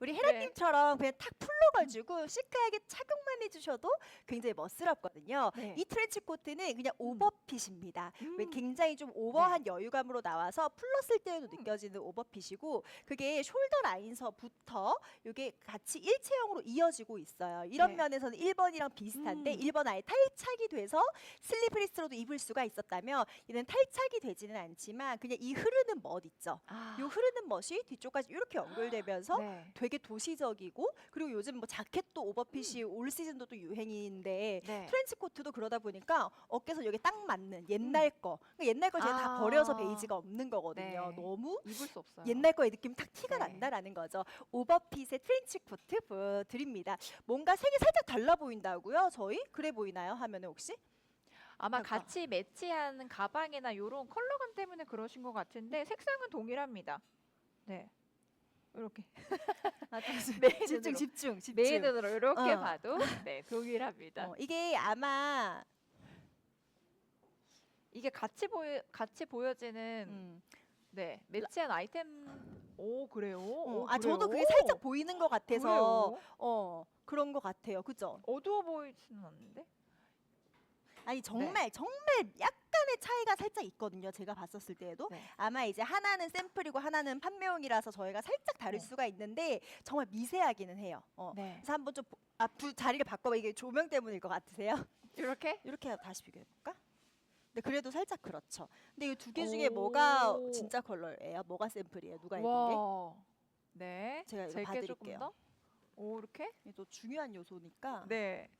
우리 헤라님처럼 그냥 탁 풀러가지고 시크하게 착용만 해주셔도 굉장히 멋스럽거든요. 네. 이 트렌치 코트는 그냥 오버핏입니다. 왜 음. 굉장히 좀 오버한 여유감으로 나와서 풀렀을 때에도 느껴지는 오버핏이고 그게 숄더 라인서부터 이게 같이 일체형으로 이어지고 있어요. 이런 네. 면에서는 1번이랑 비슷한데 음. 1번 아예 탈착이 돼서 슬리브리스로도 입을 수가 있었다면 얘는 탈착이 되지는 않지만 그냥 이 흐르는 멋 있죠. 아, 요 흐르는 멋이 뒤쪽까지 이렇게 연결되면서 네. 되게 도시적이고 그리고 요즘 뭐 자켓도 오버핏이 올 시즌도 또 유행인데 네. 트렌치 코트도 그러다 보니까 어깨선 여기 딱 맞는 옛날 거 그러니까 옛날 거 제가 다 아. 버려서 베이지가 없는 거거든요. 네. 너무 입을 수 없어요. 옛날 거의 느낌 탁 티가 네. 난다라는 거죠. 오버핏의 트렌치 코트 보여드립니다. 뭔가 색이 살짝 달라 보인다고요? 저희 그래 보이나요? 하면은 혹시? 아마 그러니까. 같이 매치하는 가방이나 이런 컬러감 때문에 그러신 것 같은데 색상은 동일합니다. 네. 이렇게 아, 좀 메이드로. 집중 집중 집중. 메이드로 이렇게 어. 봐도 네 동일합니다. 어, 이게 아마 이게 같이 보여 같이 보여지는 음, 네 매치한 아이템 오 그래요? 어, 오, 아 저도 그게 그래요? 살짝 보이는 것 같아서 그래요? 어 그런 것 같아요. 그죠? 어두워 보이지는 않는데? 아니 정말 네. 정말 약간의 차이가 살짝 있거든요. 제가 봤었을 때에도 네. 아마 이제 하나는 샘플이고 하나는 판매용이라서 저희가 살짝 다를 네. 수가 있는데 정말 미세하기는 해요. 어. 네. 그래서 한번 좀 보- 아, 부, 자리를 바꿔봐 이게 조명 때문일 것 같으세요? 이렇게? 이렇게 다시 비교해 볼까? 근데 그래도 살짝 그렇죠. 근데 이 두 개 중에 오. 뭐가 진짜 컬러예요? 뭐가 샘플이에요? 누가 입은 게? 와. 네. 제가 이거 제게 봐드릴게요. 조금 더. 오 이렇게? 이게 또 중요한 요소니까. 네.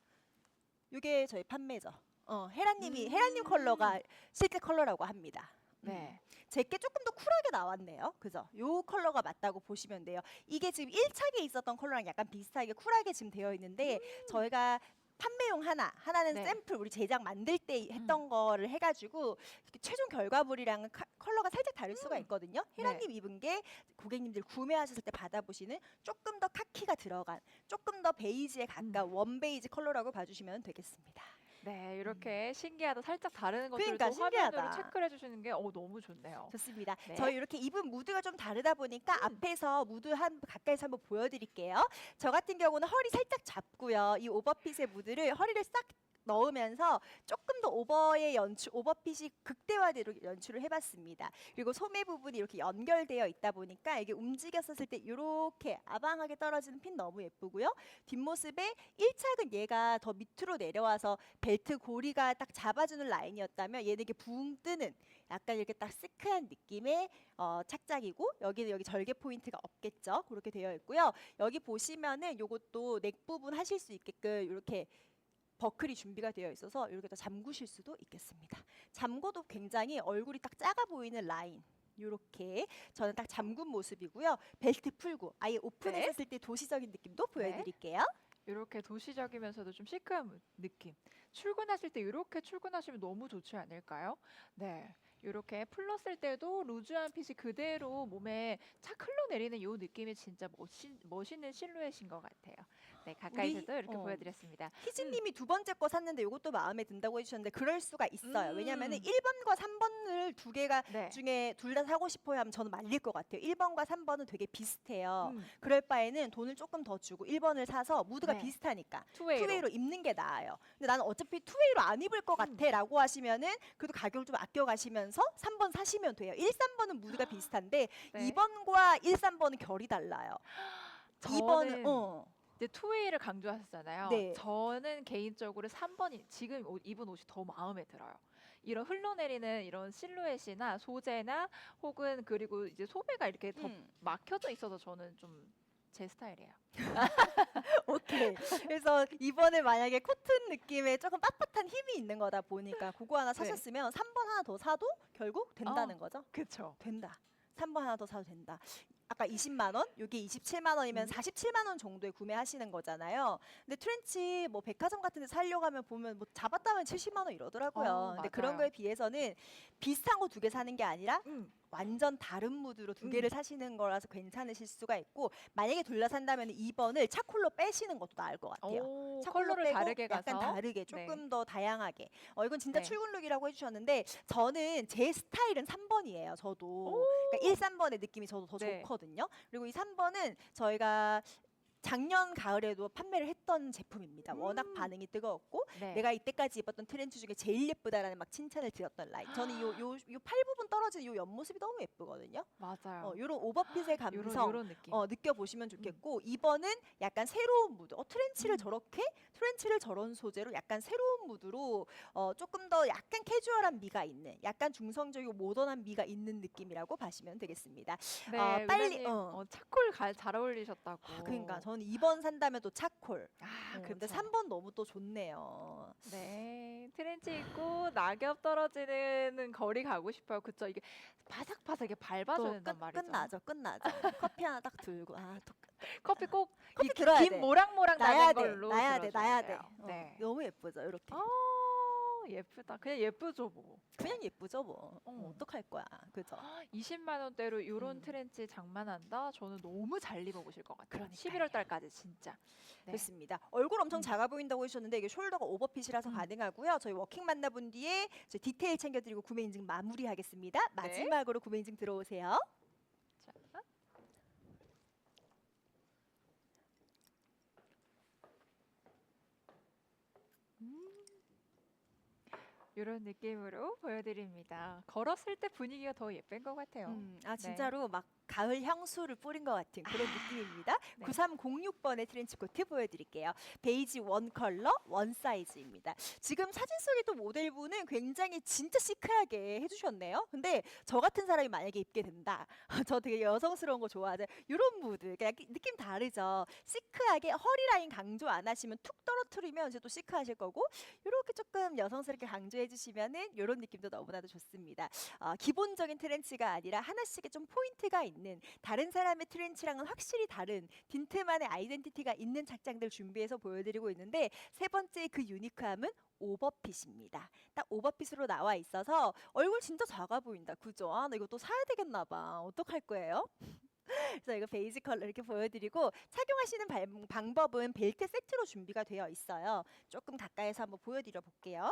이게 저희 판매죠. 어, 헤라님이 음. 헤라님 컬러가 실제 컬러라고 합니다. 네. 제게 조금 더 쿨하게 나왔네요. 그죠? 요 컬러가 맞다고 보시면 돼요. 이게 지금 1착에 있었던 컬러랑 약간 비슷하게 쿨하게 지금 되어 있는데 저희가 판매용 하나, 하나는 네. 샘플 우리 제작 만들 때 했던 거를 해가지고 최종 결과물이랑 카- 컬러가 살짝 다를 수가 있거든요. 헤라님 입은 게 고객님들 구매하셨을 때 받아보시는 조금 더 카키가 들어간 조금 더 베이지에 가까운 원 베이지 컬러라고 봐주시면 되겠습니다. 네, 이렇게 신기하다. 살짝 다른 것들을 음. 그러니까 또 화면으로 신기하다. 체크를 해주시는 게 어, 너무 좋네요. 좋습니다. 네. 저희 이렇게 입은 무드가 좀 다르다 보니까 앞에서 무드 한 가까이서 한번 보여드릴게요. 저 같은 경우는 허리 살짝 잡고요. 이 오버핏의 무드를 허리를 싹 넣으면서 조금 더 오버의 연출, 오버핏이 극대화대로 연출을 해봤습니다. 그리고 소매 부분이 이렇게 연결되어 있다 보니까 이게 움직였었을 때 이렇게 아방하게 떨어지는 핀 너무 예쁘고요. 뒷모습에 1착은 얘가 더 밑으로 내려와서 벨트 고리가 딱 잡아주는 라인이었다면 얘는 이렇게 붕 뜨는 약간 이렇게 딱 시크한 느낌의 어, 착장이고 여기는 여기 절개 포인트가 없겠죠. 그렇게 되어 있고요. 여기 보시면은 요것도 넥 부분 하실 수 있게끔 이렇게 버클이 준비가 되어 있어서 이렇게 더 잠그실 수도 있겠습니다. 잠궈도 굉장히 얼굴이 딱 작아 보이는 라인. 이렇게 저는 딱 잠근 모습이고요. 벨트 풀고 아예 오픈했을 때 도시적인 느낌도 보여드릴게요. 이렇게 도시적이면서도 좀 시크한 느낌. 출근하실 때 이렇게 출근하시면 너무 좋지 않을까요? 네. 이렇게 풀렀을 때도 루즈한 핏이 그대로 몸에 착 흘러내리는 이 느낌이 진짜 멋있, 멋있는 실루엣인 것 같아요. 네, 가까이서도 이렇게 어. 보여드렸습니다. 희진님이 두 번째 거 샀는데 이것도 마음에 든다고 해주셨는데 그럴 수가 있어요. 음. 왜냐하면 1번과 3번을 두 개가 네. 중에 둘 다 사고 싶어요 하면 저는 말릴 것 같아요. 1번과 3번은 되게 비슷해요. 음, 그럴 바에는 돈을 조금 더 주고 1번을 사서 무드가 네. 비슷하니까 투웨이로. 투웨이로 입는 게 나아요. 근데 나는 어차피 투웨이로 안 입을 것 음. 같아라고 하시면은 그래도 가격을 좀 아껴 가시면서 3번 사시면 돼요. 1, 3번은 무드가 비슷한데 네. 2번과 1, 3번은 결이 달라요. 2번은 저는 어. 이제 투웨이를 강조하셨잖아요. 네. 저는 개인적으로 3번이 지금 옷- 입은 옷이 더 마음에 들어요. 이런 흘러내리는 이런 실루엣이나 소재나 혹은 그리고 이제 소매가 이렇게 더 음. 막혀져 있어서 저는 좀 제 스타일이에요. 오케이. 그래서 이번에 만약에 코튼 느낌의 조금 빳빳한 힘이 있는 거다 보니까 그거 하나 네. 사셨으면 3번 하나 더 사도 결국 된다는 어. 거죠. 그렇죠. 된다. 3번 하나 더 사도 된다. 아까 20만 원, 여기 27만 원이면 음. 47만 원 정도에 구매하시는 거잖아요. 근데 트렌치 뭐 백화점 같은 데 살려고 하면 보면 뭐 잡았다면 70만 원 이러더라고요. 어, 근데 그런 맞아요. 거에 비해서는 비슷한 거두 개 사는 게 아니라 음. 완전 다른 무드로 두 음. 개를 사시는 거라서 괜찮으실 수가 있고 만약에 둘다 산다면 2번을 차콜로 빼시는 것도 나을 것 같아요. 오, 차콜로 컬러를 빼고 다르게 가서 약간 다르게 네. 조금 더 다양하게. 어 이건 진짜 네. 출근룩이라고 해주셨는데 저는 제 스타일은 3번이에요. 저도 그러니까 1, 3번의 느낌이 저도 더 네. 좋거든요. 그리고 이 3번은 저희가 작년 가을에도 판매를 했던 제품입니다. 워낙 음. 반응이 뜨거웠고 네. 내가 이때까지 입었던 트렌치 중에 제일 예쁘다라는 막 칭찬을 드렸던 라인. 저는 요 요 요 팔 부분 떨어지는 요 옆모습이 너무 예쁘거든요. 맞아요. 어, 요런 오버핏의 요런 감성 요런 느낌. 어, 느껴보시면 좋겠고 2번은 약간 새로운 무드. 어, 트렌치를 음. 저렇게 트렌치를 저런 소재로 약간 새로운 무드로 어, 조금 더 약간 캐주얼한 미가 있는 약간 중성적이고 모던한 미가 있는 느낌이라고 봐시면 되겠습니다. 네, 어, 빨리- 은하님, 어. 어, 차콜 가, 잘 어울리셨다고. 아, 그러니까 저는 2번 산다면 또 차콜. 아, 어, 근데 그쵸. 3번 너무 또 좋네요. 네, 트렌치 입고 낙엽 떨어지는 거리 가고 싶어요. 그쵸? 이게 바삭바삭하게 밟아줘야 또 된단 끝, 말이죠. 끝나죠, 끝나죠. 커피 하나 딱 들고 아, 또 끝- 커피 꼭 커피 이 들어야 김 돼. 모락모락 나야 나는 돼, 걸로 나야 돼, 나야 돼. 들어줘야 어, 돼요. 네. 너무 예쁘죠, 이렇게. 어, 예쁘다. 그냥 예쁘죠, 뭐. 그냥 예쁘죠, 뭐. 어. 어, 어떡할 거야, 그죠? 20만 원대로 이런 음. 트렌치 장만한다. 저는 너무 잘 입어보실 것 같아요. 그러니까요. 11월 달까지 진짜. 네. 좋습니다. 얼굴 엄청 음. 작아 보인다고 해주셨는데 이게 숄더가 오버핏이라서 음. 가능하고요. 저희 워킹 만나본 뒤에 저희 디테일 챙겨드리고 구매 인증 마무리하겠습니다. 네. 마지막으로 구매 인증 들어오세요. 자. 이런 느낌으로 보여드립니다. 걸었을 때 분위기가 더 예쁜 것 같아요. 음, 아 네. 진짜로 막 가을 향수를 뿌린 것 같은 그런 느낌입니다. 네. 9306번의 트렌치 코트 보여드릴게요. 베이지 원 컬러 원 사이즈입니다. 지금 사진 속의 또 모델분은 굉장히 진짜 시크하게 해주셨네요. 근데 저 같은 사람이 만약에 입게 된다. 저 되게 여성스러운 거 좋아하죠. 이런 무드, 그냥 느낌 다르죠. 시크하게 허리 라인 강조 안 하시면 툭 떨어뜨리면 이제 또 시크하실 거고 이렇게 조금 여성스럽게 강조해 주시면은 이런 느낌도 너무나도 좋습니다. 어, 기본적인 트렌치가 아니라 하나씩의 좀 포인트가 있는 다른 사람의 트렌치랑은 확실히 다른 딘트만의 아이덴티티가 있는 착장들 준비해서 보여드리고 있는데 세 번째 그 유니크함은 오버핏입니다. 딱 오버핏으로 나와 있어서 얼굴 진짜 작아 보인다. 그죠? 아, 나 이거 또 사야 되겠나 봐. 어떡할 거예요? 그래서 이거 베이지 컬러 이렇게 보여드리고 착용하시는 발- 방법은 벨트 세트로 준비가 되어 있어요. 조금 가까이서 한번 보여드려 볼게요.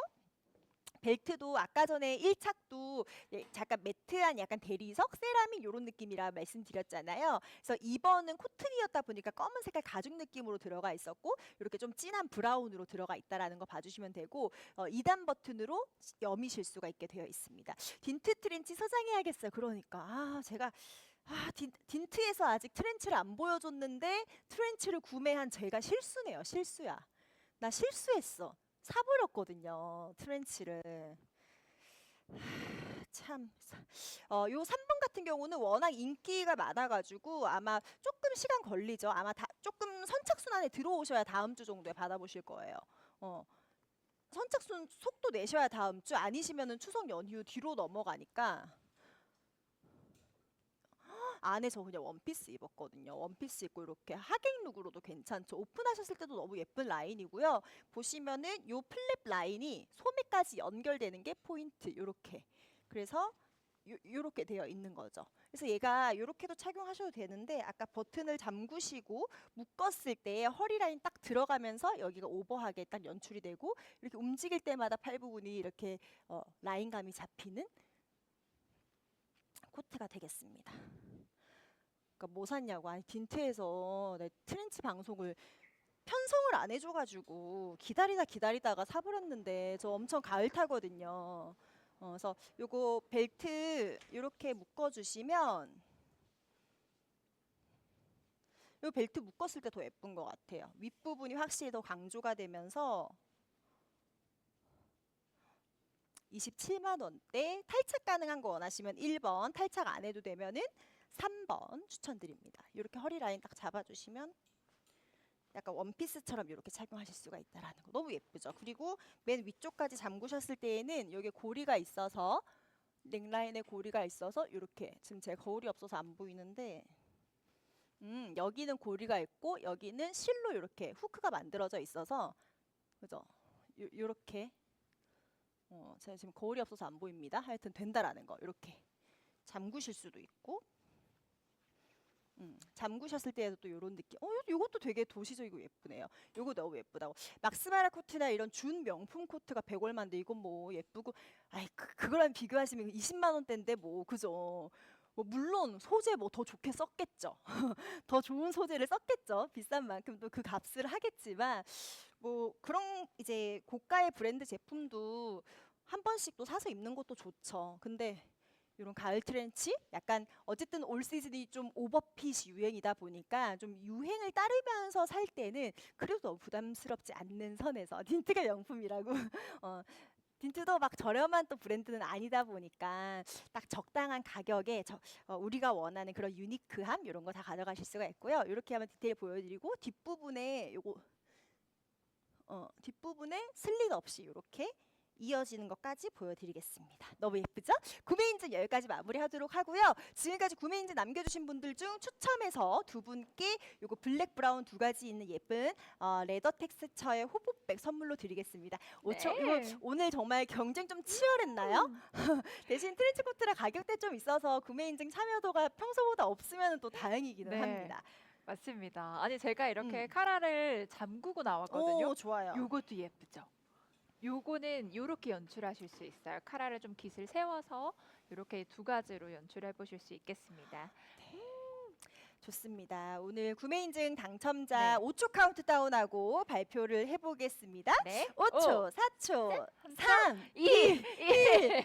벨트도 아까 전에 1착도 잠깐 매트한 약간 대리석, 세라믹 이런 느낌이라 말씀드렸잖아요. 그래서 2번은 코튼이었다 보니까 검은 색깔 가죽 느낌으로 들어가 있었고 이렇게 좀 진한 브라운으로 들어가 있다라는 거 봐주시면 되고 어, 2단 버튼으로 여미실 수가 있게 되어 있습니다. 딘트 트렌치 서장해야겠어요. 그러니까 아 제가 아, 딘, 딘트에서 아직 트렌치를 안 보여줬는데 트렌치를 구매한 제가 실수네요. 실수야. 나 실수했어. 사버렸거든요. 트렌치를. 하, 참. 사- 어, 요 3번 같은 경우는 워낙 인기가 많아가지고 아마 조금 시간 걸리죠. 아마 다, 조금 선착순 안에 들어오셔야 다음 주 정도에 받아보실 거예요. 어. 선착순 속도 내셔야 다음 주 아니시면은 추석 연휴 뒤로 넘어가니까 안에 저 그냥 원피스 입었거든요. 원피스 입고 이렇게 하객 룩으로도 괜찮죠. 오픈하셨을 때도 너무 예쁜 라인이고요. 보시면은 요 플랩 라인이 소매까지 연결되는 게 포인트. 요렇게. 그래서 요, 요렇게 되어 있는 거죠. 그래서 얘가 요렇게도 착용하셔도 되는데 아까 버튼을 잠그시고 묶었을 때 허리 라인 딱 들어가면서 여기가 오버하게 딱 연출이 되고 이렇게 움직일 때마다 팔 부분이 이렇게 어, 라인감이 잡히는 코트가 되겠습니다. 그러니까 뭐 샀냐고 아니 딘트에서 내 트렌치 방송을 편성을 안 해줘가지고 기다리다 기다리다가 사버렸는데 저 엄청 가을 타거든요. 어, 그래서 요거 벨트 이렇게 묶어주시면 요 벨트 묶었을 때 더 예쁜 것 같아요. 윗부분이 확실히 더 강조가 되면서 27만 원대 탈착 가능한 거 원하시면 1번 탈착 안 해도 되면은 3번 추천드립니다. 이렇게 허리 라인 딱 잡아주시면 약간 원피스처럼 이렇게 착용하실 수가 있다라는 거 너무 예쁘죠. 그리고 맨 위쪽까지 잠그셨을 때에는 여기 고리가 있어서 넥라인에 고리가 있어서 이렇게 지금 제 거울이 없어서 안 보이는데 음, 여기는 고리가 있고 여기는 실로 이렇게 후크가 만들어져 있어서 그죠? 요, 요렇게 어, 제가 지금 거울이 없어서 안 보입니다. 하여튼 된다라는 거 이렇게 잠그실 수도 있고 음, 잠그셨을 때에도 또 이런 느낌. 어, 요- 요것도 되게 도시적이고 예쁘네요. 요거 너무 예쁘다고. 막스마라 코트나 이런 준 명품 코트가 100얼마인데 이건 뭐 예쁘고, 아이 그, 그거랑 비교하시면 20만 원대인데 뭐 그죠. 뭐 물론 소재 뭐 더 좋게 썼겠죠. 더 좋은 소재를 썼겠죠. 비싼 만큼 또 그 값을 하겠지만 뭐 그런 이제 고가의 브랜드 제품도 한 번씩 또 사서 입는 것도 좋죠. 근데 이런 가을 트렌치 약간 어쨌든 올 시즌이 좀 오버핏이 유행이다 보니까 좀 유행을 따르면서 살 때는 그래도 부담스럽지 않는 선에서 딘트가 명품이라고 어, 딘트도 막 저렴한 또 브랜드는 아니다 보니까 딱 적당한 가격에 저, 어, 우리가 원하는 그런 유니크함 이런 거 다 가져가실 수가 있고요. 이렇게 하면 디테일 보여드리고 뒷부분에 요거 어, 뒷부분에 슬릿 없이 이렇게 이어지는 것까지 보여드리겠습니다. 너무 예쁘죠? 구매 인증 여기까지 마무리하도록 하고요. 지금까지 구매 인증 남겨주신 분들 중 추첨해서 두 분께 요거 블랙 브라운 두 가지 있는 예쁜 어, 레더 텍스처의 호보백 선물로 드리겠습니다. 오초 이거 네. 오늘 정말 경쟁 좀 치열했나요? 대신 트렌치 코트라 가격대 좀 있어서 구매 인증 참여도가 평소보다 없으면 또 다행이기는 네. 합니다. 맞습니다. 아니 제가 이렇게 음. 카라를 잠그고 나왔거든요. 오 좋아요. 요것도 예쁘죠. 요거는 요렇게 연출하실 수 있어요. 카라를 좀 깃을 세워서 요렇게 두 가지로 연출해 보실 수 있겠습니다. 좋습니다. 오늘 구매 인증 당첨자 네. 5초 카운트다운하고 발표를 해보겠습니다. 네. 5초, 4초, 3, 2, 1.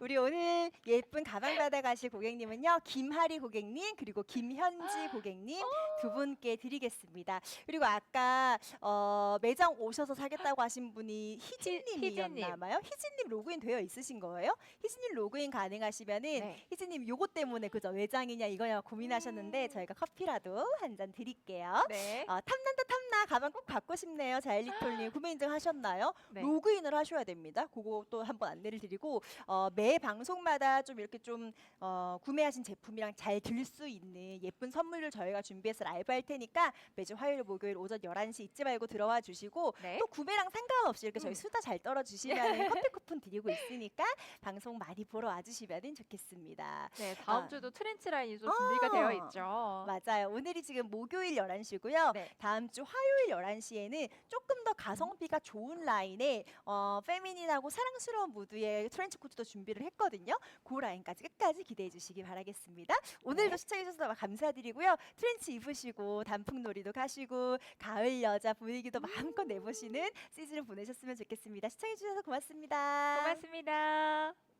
우리 오늘 예쁜 가방 받아가실 고객님은요. 김하리 고객님 그리고 김현지 고객님 두 분께 드리겠습니다. 그리고 아까 어, 매장 오셔서 사겠다고 하신 분이 희진님이었나봐요. 희진님 로그인 되어 있으신 거예요? 희진님 로그인 가능하시면은 네. 희진님 요거 때문에 그죠 외장이냐 이거냐 고민하셨는데 음. 저희가 커피라도 한 잔 드릴게요. 네. 어, 탐난다 탐나 가방 꼭 받고 싶네요. 자일리톨님 구매 인증 하셨나요? 네. 로그인을 하셔야 됩니다. 그거 또 한번 안내를 드리고 어, 매 방송마다 좀 이렇게 좀 어, 구매하신 제품이랑 잘 들 수 있는 예쁜 선물을 저희가 준비해서 라이브 할 테니까 매주 화요일 목요일 오전 11시 잊지 말고 들어와 주시고 네. 또 구매랑 상관없이 이렇게 저희 음. 수다 잘 떨어 주시면 커피 쿠폰 드리고 있으니까 방송 많이 보러 와 주시면 좋겠습니다. 네, 다음 아. 주도 트렌치 라인이 좀 준비가 되어 아, 있죠. 맞아요. 오늘이 지금 목요일 11시고요. 네. 다음 주 화요일 11시에는 조금 더 가성비가 좋은 라인의 어, 페미닌하고 사랑스러운 무드의 트렌치 코트도 준비를 했거든요. 그 라인까지 끝까지 기대해 주시기 바라겠습니다. 오늘도 네. 시청해 주셔서 감사드리고요. 트렌치 입으시고 단풍놀이도 가시고 가을 여자 분위기도 마음껏 내보시는 시즌을 보내셨으면 좋겠습니다. 시청해 주셔서 고맙습니다. 고맙습니다.